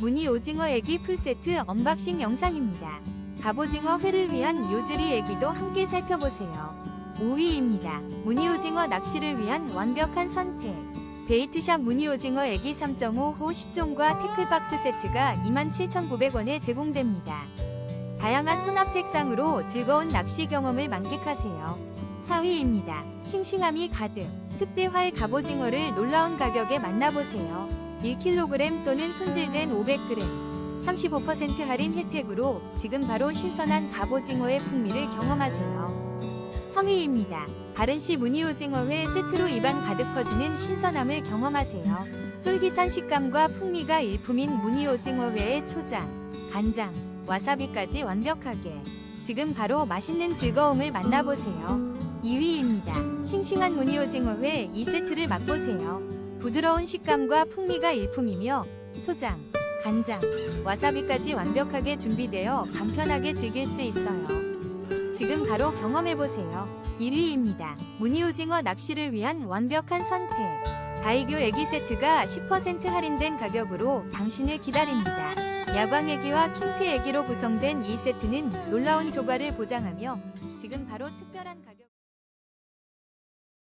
무늬 오징어 애기 풀세트 언박싱 영상입니다. 갑오징어 회를 위한 요즈리 애기도 함께 살펴보세요. 5위입니다. 무늬 오징어 낚시를 위한 완벽한 선택. 베이트샵 무늬 오징어 애기 3.5호 10종과 태클박스 세트가 27,900원에 제공됩니다. 다양한 혼합 색상으로 즐거운 낚시 경험을 만끽하세요. 4위입니다. 싱싱함이 가득 특대활 갑오징어를 놀라운 가격에 만나보세요. 1kg 또는 손질된 500g 35% 할인 혜택으로 지금 바로 신선한 갑오징어의 풍미를 경험하세요. 3위입니다. 바른시 무늬오징어회 세트로 입안 가득 퍼지는 신선함을 경험하세요. 쫄깃한 식감과 풍미가 일품인 무늬오징어회의 초장, 간장, 와사비까지 완벽하게 지금 바로 맛있는 즐거움을 만나보세요. 2위입니다. 싱싱한 무늬오징어회 2세트를 맛보세요. 부드러운 식감과 풍미가 일품이며 초장, 간장, 와사비까지 완벽하게 준비되어 간편하게 즐길 수 있어요. 지금 바로 경험해보세요. 1위입니다. 무늬오징어 낚시를 위한 완벽한 선택. 다이교 애기 세트가 10% 할인된 가격으로 당신을 기다립니다. 야광 애기와 킹피 애기로 구성된 이 세트는 놀라운 조과를 보장하며 지금 바로 특별한 가격